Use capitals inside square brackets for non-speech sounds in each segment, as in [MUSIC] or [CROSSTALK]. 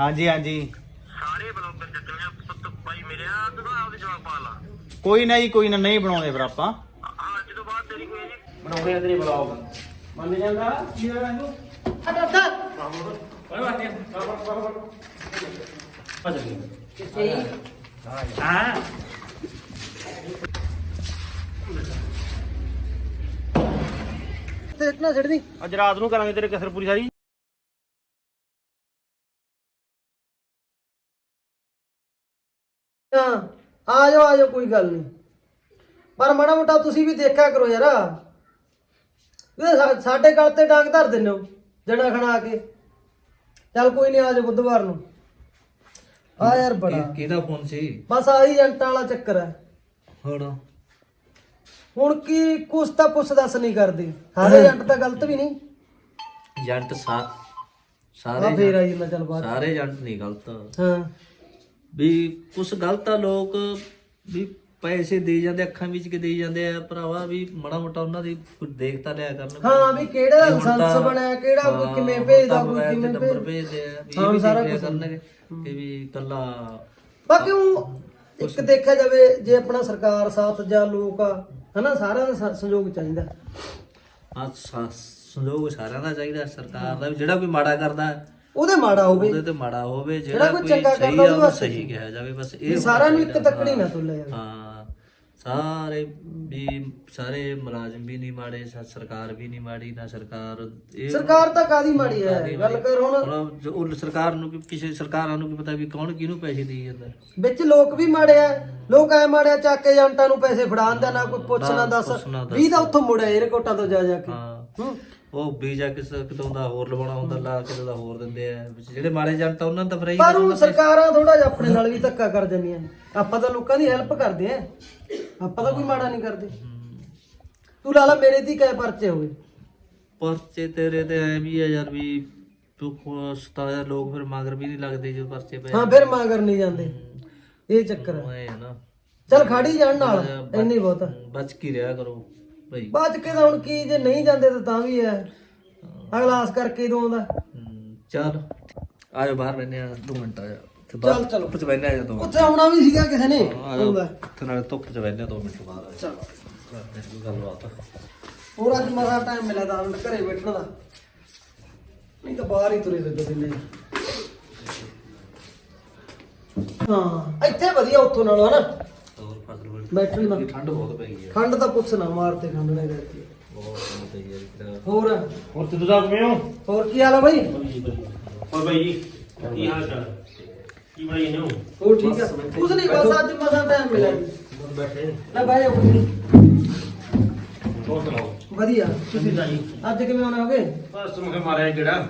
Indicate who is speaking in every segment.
Speaker 1: ਹਾਂਜੀ ਹਾਂਜੀ।
Speaker 2: ਸਾਰੇ ਬਲੌਗਰ ਜਿੱਤਣੇ ਆ ਪੁੱਤ ਭਾਈ ਮੇਰੇ ਆ ਤੂੰ ਆਪਦੇ ਜਵਾਬ ਪਾ ਲਾ।
Speaker 1: ਕੋਈ ਨਾ ਜੀ ਕੋਈ ਨਾ ਨਹੀਂ ਬਣਾਉਂਦੇ ਫਿਰ ਆਪਾਂ।
Speaker 2: ਹਾਂ ਅੱਜ ਤੋਂ ਬਾਅਦ ਤੇਰੀ ਕੋਈ ਜੀ।
Speaker 3: ਬਣਾਉਂਦੇ ਆ ਤੇਰੇ ਬਲੌਗ ਮੰਨ ਜਾਂਦਾ ਕੀ ਹੋਇਆ ਇਹਨੂੰ ਆ।
Speaker 4: ਤੇ
Speaker 3: ਅੱਜ ਰਾਤ ਨੂੰ ਕਰਾਂਗੇ ਤੇਰੇ ਕਸਰ ਪੂਰੀ ਸਾਰੀ।
Speaker 4: ਆ ਜਾਓ ਆ ਜਾਓ ਕੋਈ ਗੱਲ ਨਹੀਂ। ਪਰ ਮਾੜਾ ਮੋਟਾ ਤੁਸੀਂ ਵੀ ਦੇਖਿਆ ਕਰੋ ਯਾਰ। ਇਹ ਸਾ- ਸਾਡੇ ਗੱਲ ਤੇ ਡਾਂਗ ਧਰ ਦਿੰਦੇ ਹੋ ਜਣਾ ਖਣਾ ਕੇ। ਚੱਲ ਕੋਈ ਨਹੀਂ ਆ ਜਾਓ ਬੁੱਧਵਾਰ ਨੂੰ। ਆ ਯਾਰ ਬੜਾ।
Speaker 5: ਕਿਹਦਾ ਫੋਨ ਸੀ?
Speaker 4: ਬਸ ਆਹੀ ਏਜੰਟਾਂ ਵਾਲਾ ਚੱਕਰ ਹੈ।
Speaker 5: ਹੁਣ
Speaker 4: ਹੁਣ ਕੀ ਕੁਛ ਤਾਂ ਪੁੱਛ ਦੱਸ ਨਹੀਂ ਕਰਦੀ। ਸਾਰੇ ਏਜੰਟ ਤਾਂ ਗਲਤ ਵੀ ਨਹੀਂ।
Speaker 5: ਏਜੰਟ ਸਾ
Speaker 4: ਆ
Speaker 5: ਸਾਰੇ
Speaker 4: ਫੇਰ ਆ ਜਾਂਦਾ ਚੱਲ ਬਾਅਦ
Speaker 5: ਸਾਰੇ ਏਜੰਟ ਨਹੀਂ ਗਲਤ।
Speaker 4: ਹਾਂ।
Speaker 5: ਵੀ ਕੁਛ ਗਲਤ ਆ ਲੋਕ ਵੀ ਪੈਸੇ ਦੇ ਜਾਂਦੇ ਅੱਖਾਂ ਵਿੱਚ ਕੇ ਦੇ ਜਾਂਦੇ ਆ ਭਰਾਵਾ ਵੀ ਮਾੜਾ ਮੋਟਾ ਉਹਨਾਂ ਦੀ ਕੁਝ ਦੇਖਤਾ ਲਿਆ ਕਰਨ।
Speaker 4: ਹਾਂ ਵੀ ਕਿਹੜਾ
Speaker 5: ਹੁਣ
Speaker 4: ਲਾਇਸੈਂਸ
Speaker 5: ਤਾਂ-
Speaker 4: ਬਣਿਆ ਕਿਹੜਾ ਕੋਈ
Speaker 5: ਹਾਂ,
Speaker 4: ਕਿਵੇਂ
Speaker 5: ਹੁਣ
Speaker 4: ਭੇਜਦਾ ਕੋਈ
Speaker 5: ਮੋਬਾਈਲ ਤੇ
Speaker 4: ਕਿਵੇਂ
Speaker 5: ਨੰਬਰ
Speaker 4: ਭੇਜ
Speaker 5: ਭੇਜਦੇ ਆ ਵੀ ਇਹ ਵੀ
Speaker 4: ਸਾਰਾ
Speaker 5: ਦੇਖ। ਕਰਨਗੇ ਕਿ ਵੀ ਕੱਲਾ
Speaker 4: ਬਾਕੀ ਉਹ ਇੱਕ ਦੇਖਿਆ ਜਾਵੇ ਜੇ ਆਪਣਾ ਸਰਕਾਰ ਸਾਥ ਜਾਂ ਲੋਕ ਆ ਹਨਾ ਸਾਰਿਆਂ ਦਾ ਸ- ਸਹਿਯੋਗ ਚਾਹੀਦਾ।
Speaker 5: ਆ ਸੰਯੋਗ ਸਾਰਿਆਂ ਦਾ ਚਾਹੀਦਾ ਸਰਕਾਰ ਦਾ ਵੀ ਜਿਹੜਾ ਕੋਈ ਮਾੜਾ ਕਰਦਾ
Speaker 4: ਉਹਦੇ ਮਾੜਾ ਹੋਵੇ।
Speaker 5: ਉਹਦੇ ਤੇ ਮਾੜਾ ਹੋਵੇ
Speaker 4: ਜਿਹੜਾ ਕੋਈ ਚੰਗਾ
Speaker 5: ਸਹੀ
Speaker 4: ਕਰਦਾ
Speaker 5: ਆ ਉਹਨੂੰ ਸਹੀ ਕਿਹਾ ਜਾਵੇ ਬਸ
Speaker 4: ਵੀ
Speaker 5: ਇਹ
Speaker 4: ਸਾਰਿਆਂ ਨੂੰ ਇੱਕ ਤੱਕੜੀ ਨਾ। ਤੁਲਿਆ ਜਾਵੇ।
Speaker 5: ਹਾਂ। ਸਾਰੇ ਵੀ ਸਾਰੇ ਮੁਲਾਜ਼ਮ ਵੀ ਨਹੀਂ ਮਾੜੇ ਸ- ਸਰਕਾਰ ਵੀ ਨਹੀਂ ਮਾੜੀ ਨਾ ਸਰਕਾਰ ਇਹ
Speaker 4: ਸਰਕਾਰ ਤਾਂ ਕਾਦੀ ਮਾੜੀ ਹੈ? ਗੱਲ ਕਰ ਹੁਣ।
Speaker 5: ਹੁਣ ਜੋ ਉਹ ਸਰਕਾਰ ਨੂੰ ਕੀ- ਕਿਸੇ ਸਰਕਾਰਾਂ ਨੂੰ ਕੀ ਪਤਾ ਵੀ ਕੌਣ ਕਿਹਨੂੰ ਪੈਸੇ ਦੇਈ ਜਾਂਦਾ।
Speaker 4: ਵਿੱਚ ਲੋਕ ਵੀ ਮਾੜੇ ਆ। ਲੋਕ ਐ ਮਾੜੇ ਆ ਚੱਕ ਕੇ ਏਜੰਟਾਂ ਨੂੰ ਪੈਸੇ ਫੜਾਉਂਦੇ ਨਾ ਕੋਈ ਪੁੱਛ ਦੱਸ।
Speaker 5: ਪੁੱਛ ਨਾ ਦੱਸ।
Speaker 4: 20 ਦਾ ਉੱਥੋਂ ਮੁੜਿਆ ਏਅਰਕੋਟਾਂ ਤੋਂ ਜਾ ਜਾ ਕੇ।
Speaker 5: ਹਾਂ।
Speaker 4: ਹੂੰ।
Speaker 5: ਉਹ ਵੀਜ਼ਾ ਕਿਸ ਕਿਤੋਂ ਦਾ ਹੋਰ ਲਵਾਉਣਾ ਹੁੰਦਾ ਲਾ ਕਿਤੋਂ ਦਾ ਹੋਰ ਦਿੰਦੇ ਆ। ਜਿਹੜੇ ਮਾੜੇ ਜਨਤਾ ਉਹਨਾਂ ਤਾਂ ਫਰਾਈ
Speaker 4: ਪਰ ਉਹ ਸਰਕਾਰਾਂ ਥੋੜਾ ਜਿਹਾ ਆਪਣੇ ਨਾਲ ਵੀ ਧੱਕਾ ਕਰ ਜਾਂਦੀਆਂ ਆਪਾਂ ਤਾਂ ਲੋਕਾਂ ਦੀ ਹੈਲਪ ਕਰਦੇ ਆ। ਆਪਾਂ ਤਾਂ ਕੋਈ ਮਾੜਾ ਨਹੀਂ ਕਰਦੇ। ਤੂੰ ਲਾ ਲਾ ਮੇਰੇ ਦੀ ਕੈ ਪਰਚੇ ਹੋਏ
Speaker 5: ਪਰਚੇ ਤੇਰੇ ਤੇ ਐ ਵੀ ਆ ਯਾਰ ਵੀ ਤੂੰ ਸਤਾਇਆ ਲੋਕ ਫਿਰ ਮਗਰ ਵੀ ਨਹੀਂ ਲੱਗਦੇ ਜੋ ਪਰਚੇ ਪਏ
Speaker 4: ਹਾਂ ਫਿਰ ਮਾਂਗਰ ਨਹੀਂ ਜਾਂਦੇ। ਇਹ ਚੱਕਰ ਹੈ
Speaker 5: ਨਾ।
Speaker 4: ਚੱਲ ਖਾੜੀ ਜਾਣ ਨਾਲ ਇੰਨੀ ਬਹੁਤ।
Speaker 5: ਬਚ ਕੀ ਰਿਹਾ ਕਰੋ। ਭਾਈ।
Speaker 4: ਬਾਅਦ ਚ ਕਿਹਦਾ ਹੁਣ ਕੀ ਜੇ ਨਹੀਂ ਜਾਂਦੇ ਤਾਂ ਤਾਂ ਵੀ ਹੈ। ਅਗਲਾ ਆਸ ਕਰਕੇ ਦੋ ਆਉਂਦਾ
Speaker 5: ਹਮ, ਚੱਲ। ਆਜੋ ਬਾਹਰ ਬੈਠਨੇ ਆ 2 ਮਿੰਟ ਆ ਜਾ। ਤੇ
Speaker 4: ਚੱਲ, ਚਲੋ।
Speaker 5: ਧੁੱਪ ਚ ਬੈਠਨੇ ਆ ਜਾ ਦੋ
Speaker 4: ਉੱਥੇ ਆਉਣਾ ਵੀ ਸੀਗਾ ਕਿਸੇ ਨੇ। ਆਉਂਦਾ।
Speaker 5: ਤੇ ਨਾਲੇ ਧੁੱਪ ਚ ਬੈਠਨੇ 2 ਮਿੰਟ ਬਾਅਦ ਆ
Speaker 4: ਚਲ।
Speaker 5: ਕਰਦੇ ਹਾਂ ਗੱਲਬਾਤ।
Speaker 4: ਹੋਰ ਅੱਜ ਮਸਾ ਟਾਈਮ ਮਿਲਿਆ ਤਾਂ ਮਿੰਟ ਘਰੇ ਬੈਠਣ ਦਾ। ਨਹੀਂ ਤਾਂ ਬਾਹਰ ਹੀ ਤੁਰੇ ਫਿਰਦੇ ਦਿੰਦੇ ਹਾਂ ਇੱਥੇ ਵਧੀਆ ਉੱਥੋਂ ਨਾਲੋਂ ਹਨਾ। ਬੈਠਣ ਦਾ
Speaker 5: ਠੰਡ ਬਹੁਤ ਪੈ ਗਈ ਆ
Speaker 4: ਠੰਡ ਤਾਂ ਪੁੱਛ ਨਾ ਮਾਰਤੇ ਠੰਡ ਨੇ ਕਰਕੇ
Speaker 5: ਬਹੁਤ ਠੰਡ ਪਈ ਇੱਧਰ।
Speaker 4: ਹੋਰ?
Speaker 3: ਹੋਰ ਤੇ ਤੁਸੀਂ ਕਿਵੇਂ ਹੋ?
Speaker 4: ਹੋਰ ਕੀ ਹਾਲ ਆ ਬਾਈ?
Speaker 3: ਹੋਰ ਬਾਈ ਜੀ ਕੀ ਹਾਲ ਚਾਲ? ਕੀ ਬਣਾਈ ਨੇ ਹੋ?
Speaker 4: ਹੋਰ ਠੀਕ ਆ। ਕੁਝ ਨਹੀਂ ਬਸ ਅੱਜ ਮਸਾ ਟਾਈਮ ਮਿਲਿਆ ਜੀ।
Speaker 3: ਬੈਠੇ।
Speaker 4: ਲੈ ਬਾਈ।
Speaker 3: ਹੋਰ ਸੁਣਾਓ?
Speaker 4: ਵਧੀਆ।
Speaker 3: ਤੁਸੀਂ ਜੀ
Speaker 4: ਅੱਜ ਕਿਵੇਂ ਆਉਣਾ ਹੋਗੇ
Speaker 3: ਬਸ ਮੈਂ ਮਾਰਿਆ ਜਿਹੜਾ।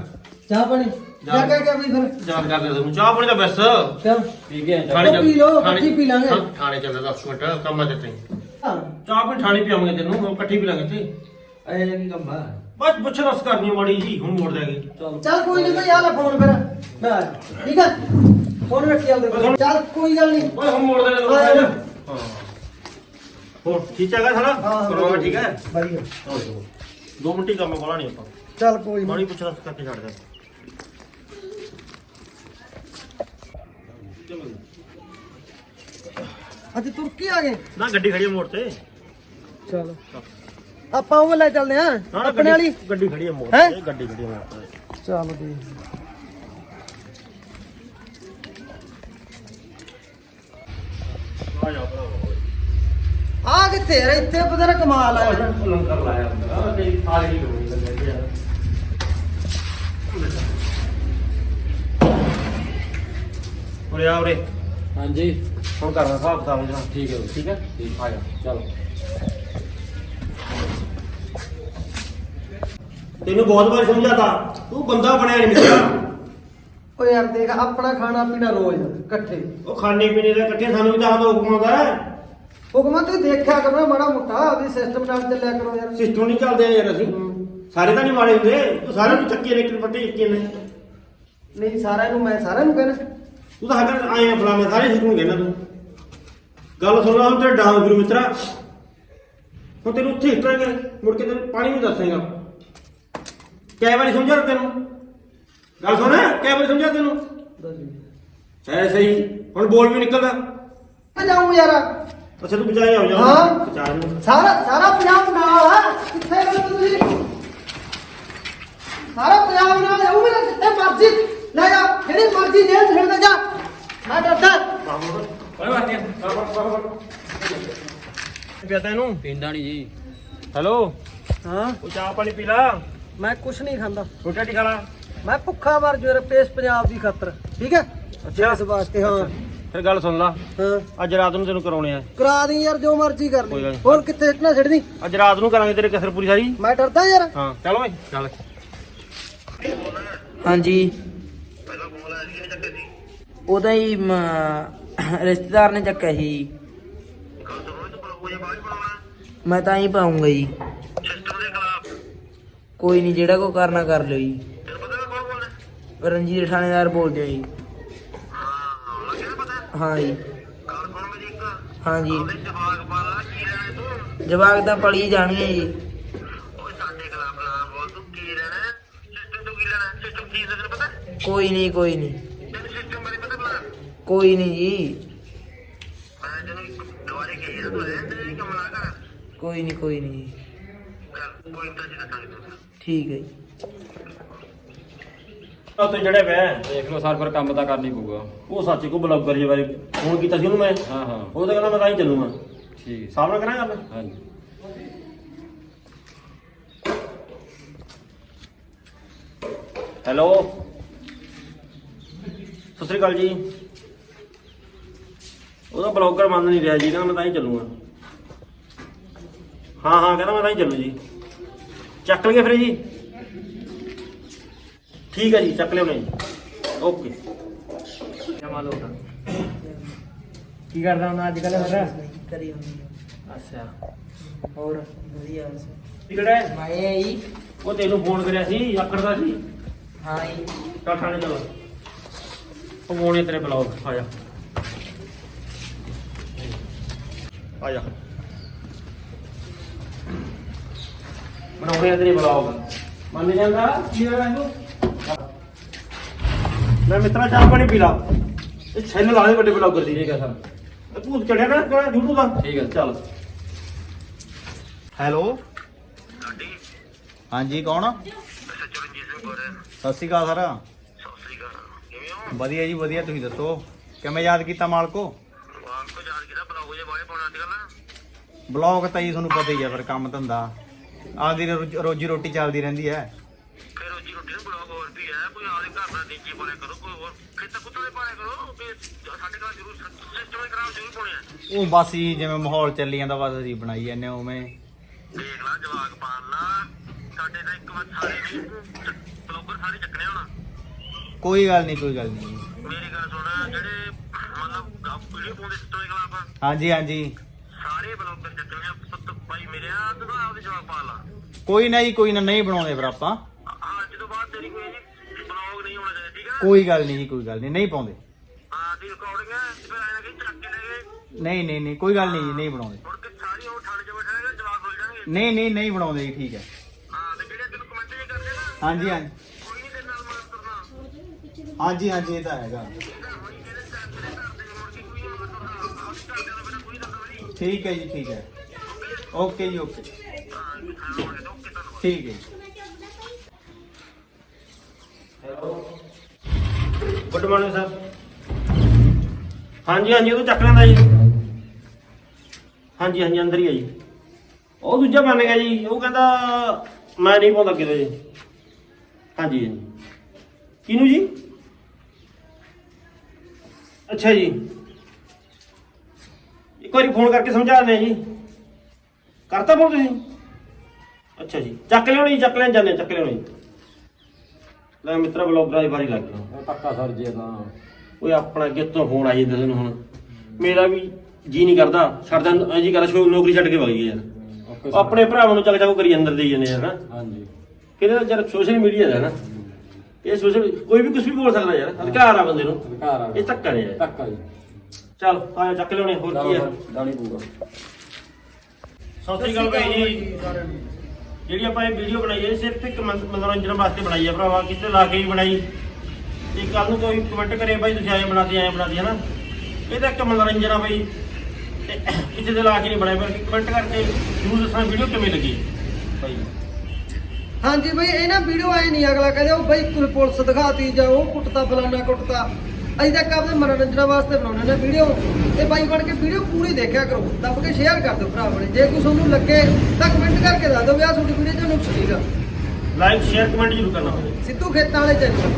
Speaker 4: ਚਾਹ ਪਾਣੀ? ਜਾ ਕੇ ਬਈ ਫਿਰ।
Speaker 3: ਯਾਦ ਕਰ ਲਿਆ ਤੁਹਾਨੂੰ ਚਾਹ ਪਾਣੀ ਦਾ ਬਸ।
Speaker 4: ਕਿਆ
Speaker 3: ਠੀਕ ਹੈ
Speaker 4: ਉਹ ਪੀ ਲਓ, ਇਕੱਠੀ ਪੀ ਲਾਂਗੇ।
Speaker 3: ਥਾਣੇ ਚੱਲਦਾ 10 ਮਿੰਟ ਕੰਮ ਆ ਦਿੱਤੇ
Speaker 4: ਹਾਂ।
Speaker 3: ਚਾਹ ਪਾਣੀ ਥਾਣੇ ਪਿਆਵਾਂਗੇ ਤੈਨੂੰ ਇਕੱਠੀ ਪੀ ਲਾਂਗੇ ਤੇ
Speaker 5: ਆਏ ਜਾ ਕੀ ਕੰਮ ਆ?
Speaker 3: ਬਸ ਪੁੱਛ ਰਸ ਕਰਨੀ ਆ ਮਾੜੀ ਜੀ ਹੁਣ ਮੋੜ ਦਾਂਗੇ।
Speaker 4: ਚੱਲ। ਕੋਈ ਨਹੀਂ ਲੈ ਫੋਨ ਫਿਰ। ਮੈਂ ਆ ਜਾਊਂ। ਠੀਕ ਆ? ਫੋਨ ਰੱਖੀ ਚੱਲਦੇ ਫਿਰ। ਚੱਲ ਕੋਈ ਗੱਲ ਨਹੀਂ
Speaker 3: ਓਏ ਹੁਣ ਮੋੜ ਦੇਣੇ
Speaker 4: ਆ ਜਾ।
Speaker 3: ਹਾਂ। ਹੋਰ ਠੀਕ ਹੈਗਾ ਸਾਰਾ?
Speaker 4: ਹਾਂ,
Speaker 3: ਕਰਵਾ ਠੀਕ ਹੈ
Speaker 4: ਵਧੀਆ।
Speaker 3: ਹੋ ਜਾਓ। ਦੋ ਮਿੰਟ ਹੀ ਕੰਮ ਕੋਲਾ ਨਹੀਂ ਆਪਾਂ।
Speaker 4: ਚੱਲ ਕੋਈ ਨਹੀਂ
Speaker 3: ਮਾੜੀ ਪੁੱਛ ਰਸ ਕਰਕੇ ਛੱਡ ਦੇ।
Speaker 4: ਅੱਜ ਤੁਰਕੀ ਆ ਗਏ।
Speaker 3: ਨਾ ਗੱਡੀ ਖੜੀ ਹੈ ਮੋੜ ਤੇ।
Speaker 4: ਚਲੋ। ਆਪਾਂ ਉਹ ਲੈ ਚੱਲਦੇ ਆ
Speaker 3: ਨਾ, ਨਾ,
Speaker 4: ਆਪਣੇ ਵਾਲੀ।
Speaker 3: ਗੱਡੀ- ਗੱਡੀ ਖੜੀ ਹੈ ਮੋੜ
Speaker 4: ਹੈਂ?
Speaker 3: ਤੇ ਗੱਡੀ ਖੜੀ ਮੋੜ ਤੇ।
Speaker 4: ਚਲੋ ਦੇ
Speaker 3: ਆ ਜਾ।
Speaker 4: ਆ ਕਿੱਥੇ ਯਾਰ ਇੱਥੇ ਪਤਾ ਨਾ ਕਮਾਲ ਆ। ਯਾਰ
Speaker 3: ਲੰਕਰ ਲਾਇਆ ਹੁੰਦਾ ਆ ਤੇਰੀ ਥਾਲੀ ਨਹੀਂ ਉਰੇ ਆ ਉਰੇ।
Speaker 5: ਹਾਂਜੀ।
Speaker 3: ਹੁਣ ਕਰਨਾ ਹਿਸਾਬ ਕਿਤਾਬ ਜਰਾ ਠੀਕ ਹੈ ਠੀਕ ਹੈ? ਠੀਕ ਆ ਜਾ। ਚਲੋ। ਤੈਨੂੰ ਬਹੁਤ ਵਾਰ ਸਮਝਾਤਾ ਤੂੰ ਬੰਦਾ ਬਣਿਆ ਨਹੀਂ ਮਿੱਤਰਾ।
Speaker 4: ਓ ਯਾਰ ਦੇਖ ਆਪਣਾ ਖਾਣਾ ਪੀਣਾ ਰੋਜ਼ ਇਕੱਠੇ।
Speaker 3: ਉਹ ਖਾਣੇ ਪੀਣੇ ਦਾ ਇਕੱਠੇ ਸਾਨੂੰ ਵੀ ਤਾਂ ਹਮ ਹੁਕਮ ਆਉਂਦਾ ਹੈ।
Speaker 4: ਹੁਕਮਾਂ ਤੂੰ ਦੇਖਿਆ ਕਰੋ ਮਾੜਾ ਮੋਟਾ ਵੀ ਸਿਸਟਮ ਨਾਲ ਚੱਲਿਆ ਕਰੋ ਯਾਰ।
Speaker 3: ਸਿਸਟਮ ਨਹੀਂ ਚੱਲਦੇ ਯਾਰ ਅਸੀਂ। ਸਾਰੇ ਤਾਂ ਨਹੀਂ ਮਾੜੇ ਹੁੰਦੇ। ਤੂੰ ਸਾਰਿਆਂ ਨੂੰ ਚੱਕੀ ਰੇਕਟ ਪੱਟੀ ਇੱਕੇ ਨੇ
Speaker 4: ਨਹੀਂ ਸਾਰਿਆਂ ਨੂੰ ਮੈਂ ਸਾਰਿਆਂ ਨੂੰ ਕਹਿਣਾ।
Speaker 3: ਤੂੰ ਤਾਂ ਹੱਥ ਆਏ ਫਲਾ ਮੈਂ ਸਾਰੇ ਸਿਸਟਮ ਕਹਿਣਾ ਤੂੰ। ਗੱਲ ਸੁਣ ਹੁਣ ਤੇ ਡਾਂਗ ਗੁਰੂ ਮਿੱਤਰਾ। ਹੁਣ ਤੈਨੂੰ ਉੱਥੇ ਹਿੱਟਾਂਗੇ ਮੁੜ ਕੇ ਤੈਨੂੰ ਪਾਣੀ ਵੀ ਦੱਸੇਗਾ। ਕਈ ਵਾਰੀ ਸਮਝਾ ਤੈਨੂੰ। ਗੱਲ ਸੁਣ ਕਈ ਵਾਰੀ ਸਮਝਾ ਤੈਨੂੰ। ਐਸੇ ਹੀ ਹੁਣ ਬੋਲ ਵੀ ਨਿਕਲਦਾ।
Speaker 4: ਮੈਂ ਜਾਊਂ ਯਾਰ।
Speaker 3: ਅੱਛਾ ਤੂੰ ਬਚਾਏ ਆ ਜਾ।
Speaker 4: ਹਾਂ।
Speaker 3: ਬਚਾ ਨੂੰ
Speaker 4: ਸਾਰਾ ਸਾਰਾ ਪੰਜਾਬ ਨਾਲ ਆ। ਕਿੱਥੇ ਗਏ ਤੁਸੀਂ? ਸਾਰਾ ਪੰਜਾਬ ਨਾਲ ਆਉ ਮੇਰਾ ਜਿੱਥੇ ਮਰਜ਼ੀ। ਲੈ ਜਾ ਜਿਹੜੀ ਮਰਜ਼ੀ ਜੇਲ੍ਹ ਛੱਡ ਦੇ ਜਾ ਮੈਂ ਡਰਦਾ
Speaker 3: ਪਿਆ ਤੈਨੂੰ
Speaker 1: ਪੀਂਦਾ ਨਹੀਂ ਜੀ।
Speaker 3: ਹੈਲੋ?
Speaker 4: ਹਾਂ?
Speaker 3: ਉਹ ਚਾਹ ਪਾਣੀ ਪੀ ਲਾ?
Speaker 4: ਮੈਂ ਕੁਛ ਨਹੀਂ ਖਾਂਦਾ।
Speaker 3: ਰੋਟੀ ਟੀ ਖਾ ਲਾ।
Speaker 4: ਮੈਂ ਭੁੱਖਾ ਮਰ ਜੂ ਰਪੇਸ ਪੰਜਾਬ ਦੀ ਖਾਤਰ। ਠੀਕ ਹੈ?
Speaker 3: ਅੱਛਾ।
Speaker 4: ਇਸ ਵਾਸਤੇ ਹਾਂ।
Speaker 3: ਫਿਰ ਗੱਲ ਸੁਣ ਲਾ।
Speaker 4: ਹਾਂ।
Speaker 3: ਅੱਜ ਰਾਤ ਨੂੰ ਤੈਨੂੰ ਕਰਾਉਣੇ ਆ।
Speaker 4: ਕਰਾ ਦੀ ਯਾਰ ਜੋ ਮਰਜ਼ੀ ਕਰ
Speaker 3: ਕੋਈ ਗੱਲ
Speaker 4: ਲਈ
Speaker 3: ਨੀ।
Speaker 4: ਹੋਰ ਕਿੱਥੇ ਸਿੱਟਣਾ ਛੱਡਦੀ
Speaker 3: ਅੱਜ ਰਾਤ ਨੂੰ ਕਰਾਂਗੇ ਤੇਰੇ ਕਸਰ ਪੂਰੀ ਸਾਰੀ।
Speaker 4: ਮੈਂ ਡਰਦਾ ਯਾਰ।
Speaker 3: ਹਾਂ ਚੱਲ ਓਏ। ਚੱਲ।
Speaker 6: ਹਾਂਜੀ। ਉਹਦਾ ਹੀ ਮ, ਰਿਸ਼ਤੇਦਾਰ ਨੇ ਚੱਕਿਆ ਸੀ।
Speaker 2: ਜੀ
Speaker 6: ਮੈਂ ਤਾਂ ਹੀ ਪਾਉਂਗਾ ਜੀ। ਕੋਈ ਨਹੀਂ, ਜਿਹੜਾ ਕੋ ਕਰਨਾ ਕਰ ਲਿਓ ਜੀ। ਰਣਜੀਤ ਥਾਣੇਦਾਰ ਬੋਲਦੇ ਹੋ ਜੀ।
Speaker 2: ਹਾਂ ਲੱਗਿਆ
Speaker 6: ਜੀ। ਹਾਂ ਜੀ
Speaker 2: ਜਵਾਕ ਤਾਂ
Speaker 6: ਪਲੀ ਜਾਣਗੇ ਜੀ। ਕੋਈ ਨਹੀਂ ਕੋਈ ਨਹੀਂ। ਕੋਈ ਨਹੀਂ ਜੀ।
Speaker 2: ਮੈਂ ਤੈਨੂੰ ਕਹੀ ਤੂੰ ਕਰ
Speaker 6: ਕੋਈ ਨਹੀਂ ਕੋਈ ਨਹੀਂ
Speaker 2: ਚੱਲ ਕੋਈ ਤਾਂ ਜਿਹੜਾ ਸੰਗ ਤੂੰ
Speaker 6: ਠੀਕ ਹੈ ਜੀ।
Speaker 3: ਉਹ ਤੇ ਜਿਹੜੇ ਵੈ
Speaker 7: ਦੇਖ ਲਓ ਸਰ ਫਿਰ ਕੰਮ ਤਾਂ ਕਰਨੀ ਪਊਗਾ।
Speaker 3: ਉਹ ਸੱਚ ਕੋ ਬਲੌਗਰ ਜੇ ਬਾਰੇ ਫੋਨ ਕੀਤਾ ਸੀ ਉਹਨੂੰ ਮੈਂ।
Speaker 7: ਹਾਂ ਹਾਂ।
Speaker 3: ਉਹ ਤਾਂ ਕਹਿੰਦਾ ਮੈਂ ਤਾਂ ਹੀ ਚੱਲੂਗਾ।
Speaker 7: ਠੀਕ
Speaker 3: ਸਾਹਮਣੇ ਕਰਾਂਗਾ ਮੈਂ
Speaker 7: ਹਾਂਜੀ।
Speaker 3: ਹੈਲੋ। ਸਤਿ ਸ੍ਰੀ ਅਕਾਲ ਜੀ। ਉਹਦਾ ਬਲੌਗਰ ਮੰਨ ਨਹੀਂ ਰਿਹਾ ਜੀ ਕਹਿੰਦਾ ਮੈਂ ਤਾਂ ਹੀ ਚੱਲੂਗਾ। ਹਾਂ ਹਾਂ ਕਹਿੰਦਾ ਮੈਂ ਤਾਂ ਹੀ ਚੱਲੂ ਜੀ। ਚੱਕ ਲਈਏ ਫਿਰ ਜੀ। ਠੀਕ ਹੈ ਜੀ ਚੱਕ ਲਿਓ ਜੀ। ਓਕੇ।
Speaker 4: ਕੀ ਕਰਦਾ ਹੁੰਦਾ ਅੱਜ ਕੱਲ
Speaker 6: ਕਰੀ ਹੁੰਦੀ
Speaker 3: ਅੱਛਾ।
Speaker 6: ਹੋਰ? ਵਧੀਆ।
Speaker 3: ਕਿਹੜਾ? ਹੈ
Speaker 6: ਮੈਂ ਜੀ।
Speaker 3: ਉਹ ਤੈਨੂੰ ਫੋਨ ਕਰਿਆ ਸੀ ਆਕੜਦਾ ਸੀ?
Speaker 6: ਹਾਂ ਜੀ।
Speaker 3: ਚੱਲ ਥਾਣੇ ਚਲੋ। ਉਹ ਮੋਣੇ ਤੇਰੇ ਬਲੌਗ ਆ ਜਾ। ਆ ਜਾ। ਬਣਾਉਣੇ ਆ ਤੇਰੇ ਬਲੌਗ ਮੰਨ ਜਾਂਦਾ? ਕੀ ਹੋਇਆ ਇਹਨੂੰ? ਮੈਂ ਮਿੱਤਰਾ ਚਾਹ ਪਾਣੀ ਪੀ ਲਾ। ਇਹ ਛੈਲ ਲਾ ਦੇ ਵੱਡੇ ਬਲੌਗਰ ਦੀ
Speaker 7: ਠੀਕ ਹੈ ਸਰ
Speaker 3: ਇਹ ਭੂਤ ਚੜਿਆ ਨਾ ਕਿਹੜਾ YouTube ਦਾ।
Speaker 7: ਠੀਕ ਹੈ।
Speaker 3: ਚੱਲ।
Speaker 1: ਹੈਲੋ? ਹਾਂਜੀ। ਕੌਣ? ਸਤਿ ਸ਼੍ਰੀ ਅਕਾਲ ਸਰ।
Speaker 2: ਸਤਿ ਸ੍ਰੀ ਅਕਾਲ। ਕਿਵੇਂ ਹੋ?
Speaker 1: ਵਧੀਆ ਜੀ ਵਧੀਆ। ਤੁਸੀਂ ਦੱਸੋ ਕਿਵੇਂ ਯਾਦ ਕੀਤਾ ਮਾਲਕੋ?
Speaker 2: ਅੱਜ ਕੱਲ
Speaker 1: ਬਲੌਗ ਤਾਂ ਜੀ ਤੁਹਾਨੂੰ ਪਤਾ ਹੀ ਆ ਫਿਰ ਕੰਮ ਧੰਦਾ। ਆਪਦੀ ਰੋਜ਼- ਰੋਜੀ ਰੋਟੀ ਚੱਲਦੀ ਰਹਿੰਦੀ ਹੈ।
Speaker 2: ਫਿਰ ਰੋਜੀ ਰੋਟੀ ਨੂੰ ਬਲੌਗ ਹੋਰ ਵੀ ਹੈ ਕੋਈ ਆਪਦੇ ਘਰ ਦਾ ਦੇਜੀ ਪਾਲਿਆ ਕਰੋ ਕੋਈ ਹੋਰ ਖੇਤ ਕੁੱਤਾਂ ਦੇ ਪਾਲਿਆ ਕਰੋ ਵੀ ਸਾਡੇ ਘਰ ਜ਼ਰੂਰ ਸਿਸਟਮ ਦੇ ਖਰਾਬ ਜ਼ਰੂਰ ਪਾਉਣੇ ਆ।
Speaker 1: ਉਹ ਬਸ ਜੀ ਜਿਵੇਂ ਮਾਹੌਲ ਚੱਲੀ ਜਾਂਦਾ ਬਸ ਅਸੀਂ ਬਣਾਈ ਜਾਂਦੇ ਹਾਂ ਉਵੇਂ।
Speaker 2: ਦੇਖ ਲਾ ਜਵਾਕ ਪਾਲ ਲਾ ਸਾਡੇ ਤਾਂ ਇੱਕ ਵਾਰ ਸਾਰੇ ਨਹੀਂ ਬਲੌਗਰ ਸਾਰੇ ਚੱਕਣੇ ਹੁਣ।
Speaker 1: ਕੋਈ ਗੱਲ ਨਹੀਂ ਕੋਈ ਗੱਲ ਨਹੀਂ।
Speaker 2: ਮੇਰੀ ਗੱਲ ਸੁਣ ਜਿਹੜੇ ਮਤਲਬ ਵੀਡੀਓ ਪਾਉਂਦੇ ਸਿਸਟਮ ਦੇ ਖਿਲਾਫ
Speaker 1: ਹਾਂਜੀ ਹਾਂਜੀ।
Speaker 2: ਸਾਰੇ ਬਲੌਗਰ ਚੱਕਣੇ ਆ ਪੁੱਤ ਭਾਈ ਮੇਰੇ ਆ ਤੂੰ ਆਪਦੇ ਜਵਾਕ ਪਾਲ ਲਾ।
Speaker 1: ਕੋਈ ਨਾ ਜੀ ਕੋਈ ਨਾ ਨਹੀਂ ਬਣਾਉਂਦੇ ਫਿਰ ਆਪਾਂ।
Speaker 2: ਹਾਂ ਅੱਜ ਤੋਂ ਬਾਅਦ ਤੇਰੀ ਕੋਈ ਬਲੌਗ ਨਹੀਂ ਹੋਣਾ ਚਾਹੀਦਾ ਠੀਕ ਹੈ?
Speaker 1: ਕੋਈ ਗੱਲ ਨਹੀਂ ਜੀ ਕੋਈ ਗੱਲ ਨਹੀਂ ਨਹੀਂ ਪਾਉਂਦੇ।
Speaker 2: ਹਾਂ ਦੀ ਰਿਕਾਰਡਿੰਗ ਹੈ ਫਿਰ ਆਇਆ ਕਿ ਚੱਕ ਕੇ ਲੈ ਗਏ।
Speaker 1: ਨਹੀਂ ਨਹੀਂ ਨਹੀਂ ਕੋਈ ਗੱਲ ਨਹੀਂ ਜੀ ਨਹੀਂ ਬਣਾਉਂਦੇ।
Speaker 2: ਮੁੜ ਕੇ ਸਾਰੀ ਉਹ ਠਾਣੇ ਚ ਬੈਠੇ ਨੇ ਜਵਾਬ ਬੋਲ ਜਾਣਗੇ।
Speaker 1: ਨਹੀਂ ਨਹੀਂ ਨਹੀਂ ਬਣਾਉਂਦੇ ਜੀ ਠੀਕ ਹੈ।
Speaker 2: ਹਾਂ ਤੇ ਜਿਹੜੇ ਤੈਨੂੰ ਕਮੈਂਟ ਜੇ ਕਰਦੇ ਨਾ
Speaker 1: ਹਾਂਜੀ ਹਾਂਜੀ
Speaker 2: ਕੋਈ ਨਹੀਂ ਤੇਰੇ ਨਾਲ ਮਦਦ ਕਰਨਾ
Speaker 1: ਹਾਂਜੀ ਹਾਂਜੀ, ਇਹ ਤਾਂ ਹੈਗਾ। ਠੀਕ ਹੈ ਜੀ, ਠੀਕ ਹੈ। ਓਕੇ ਜੀ, ਓਕੇ। ਠੀਕ ਹੈ। ਜੀ
Speaker 3: ਗੁੱਡ ਮਾਰਨਿੰਗ ਸਰ ਹਾਂਜੀ ਹਾਂਜੀ, ਉਹ ਤਾਂ ਚੱਕ ਲੈਂਦਾ ਜੀ। ਹਾਂਜੀ ਹਾਂਜੀ, ਅੰਦਰ ਹੀ ਹੈ ਜੀ। ਉਹ ਦੂਜਾ ਬਣ ਗਿਆ ਜੀ। ਉਹ ਕਹਿੰਦਾ, ਮੈਂ ਨਹੀਂ ਪਾਉਂਦਾ ਕਿਤੇ। ਜੀ ਹਾਂਜੀ ਹਾਂਜੀ। ਕਿਹਨੂੰ ਜੀ? ਅੱਛਾ ਜੀ। ਇੱਕ ਵਾਰੀ ਫੋਨ ਕਰਕੇ ਸਮਝਾ ਦਿੰਦੇ ਜੀ। ਕਰਤਾ ਫੋਨ ਤੁਸੀਂ? ਅੱਛਾ ਜੀ। ਚੱਕ ਲਿਓ ਜੀ ਚੱਕ ਲੈਣ ਜਾਂਦੇ ਚੱਕ ਲਿਓ ਜੀ। ਲੈ ਮਿੱਤਰਾ ਬਲੌਗਰਾਂ ਦੀ ਵਾਰੀ ਲੱਗ ਗਈ।
Speaker 7: ਇਹ ਪੱਕਾ ਸਰ ਜੀ ਇਹ ਤਾਂ।
Speaker 3: ਓਏ ਆਪਣਾ ਕਿੱਥੋਂ ਫੋਨ ਆਈ ਜਾਂਦਾ ਤੈਨੂੰ ਹੁਣ। ਮੇਰਾ ਵੀ ਜੀ ਨਹੀਂ ਕਰਦਾ। ਛੱਡਦਾ ਜੀ ਕਰ ਸ਼ੋ ਨੌਕਰੀ ਛੱਡ ਕੇ ਵਗ ਗਈ ਯਾਰ।
Speaker 7: ਓਕੇ
Speaker 3: ਆਪਣੇ ਭਰਾਵਾਂ ਨੂੰ ਚੱਕ ਚੱਕ ਕਰੀ ਅੰਦਰ ਦੇਈ ਜਾਂਦੇ ਯਾਰ ਨਾ
Speaker 7: ਹਾਂਜੀ।
Speaker 3: ਕਿਹਦੇ ਯਾਰ ਸੋਸ਼ਲ ਮੀਡੀਆ ਦਾ ਨਾ ਇਹ ਸੋਸ਼ਲ ਕੋਈ ਵੀ ਕੁਝ ਵੀ ਬੋਲ ਸਕਦਾ ਯਾਰ ਅਧਿਕਾਰ ਆ ਬੰਦੇ ਨੂੰ।
Speaker 7: ਅਧਿਕਾਰ ਆ
Speaker 3: ਇਹ ਧੱਕਾ ਨਹੀਂ ਯਾਰ
Speaker 7: ਧੱਕਾ ਜੀ।
Speaker 3: ਚੱਲ ਆਇਆ ਚੱਕ ਲਿਆਉਣੇ ਹੋਰ ਕੀ ਆ
Speaker 7: ਦਾਣੀ ਪਊਗਾ
Speaker 3: ਸਤਿ ਸ਼੍ਰੀ ਅਕਾਲ ਭਾਈ ਜੀ। ਜਿਹੜੀ ਆਪਾਂ ਇਹ ਵੀਡੀਓ ਬਣਾਈ ਹੈ ਸਿਰਫ ਇੱਕ ਮਨ- ਮਨੋਰੰਜਨ ਵਾਸਤੇ ਬਣਾਈ ਹੈ ਭਰਾਵਾ ਕਿਤੇ ਲਾ ਕੇ ਹੀ ਬਣਾਈ। ਤੇ ਕੱਲ ਨੂੰ ਕੋਈ ਕਮੈਂਟ ਕਰੇ ਬਾਈ ਤੁਸੀਂ ਐਂ ਬਣਾਦੀ ਐਂ ਬਣਾਦੀ ਹੈ ਨਾ ਇਹ ਤਾਂ ਇੱਕ ਮਨੋਰੰਜਨ ਆ ਬਾਈ ਤੇ [COUGHS] ਕਿਸੇ ਦੇ ਲਾ ਕੇ ਨਹੀਂ ਬਣਾਇਆ ਪਰ ਕਮੈਂਟ ਕਰਕੇ ਜ਼ਰੂਰ ਦੱਸਣਾ ਵੀਡੀਓ ਕਿਵੇਂ ਲੱਗੀ? ਬਾਈ
Speaker 4: ਹਾਂਜੀ ਬਈ ਇਹ ਨਾ ਵੀਡੀਓ ਆਏ ਨਹੀਂ ਅਗਲਾ ਕਹਿੰਦਾ ਉਹ ਬਈ ਕੋਈ ਪੁਲਿਸ ਦਿਖਾਤੀ ਜਾਂ ਉਹ ਕੁੱਟਤਾ ਫਲਾਨਾ ਕੁੱਟਤਾ। ਅਸੀਂ ਤਾਂ ਆਪਣੇ ਮਨੋਰੰਜਨ ਵਾਸਤੇ ਬਣਾਉਣੇ ਨੇ ਵੀਡੀਓ। ਤੇ ਬਾਈ ਬਣ ਕੇ ਵੀਡੀਓ ਪੂਰੀ ਦੇਖਿਆ ਕਰੋ ਦੱਬ ਕੇ ਸ਼ੇਅਰ ਕਰ ਦਿਓ ਭਰਾ ਆਪਣੇ ਜੇ ਕੁਝ ਤੁਹਾਨੂੰ ਲੱਗੇ ਤਾਂ ਕਮੈਂਟ ਕਰਕੇ ਦੱਸ ਦਿਓ ਵੀ ਆਹ ਤੁਹਾਡੀ ਵੀਡੀਓ 'ਚ ਨੁਕਸ ਸੀਗਾ।
Speaker 3: ਲਾਈਕ ਸ਼ੇਅਰ ਕਮੈਂਟ ਜ਼ਰੂਰ ਕਰਨਾ।
Speaker 4: ਸਿੱਧੂ ਖੇਤਾਂ ਵਾਲੇ ਚੈਨਲ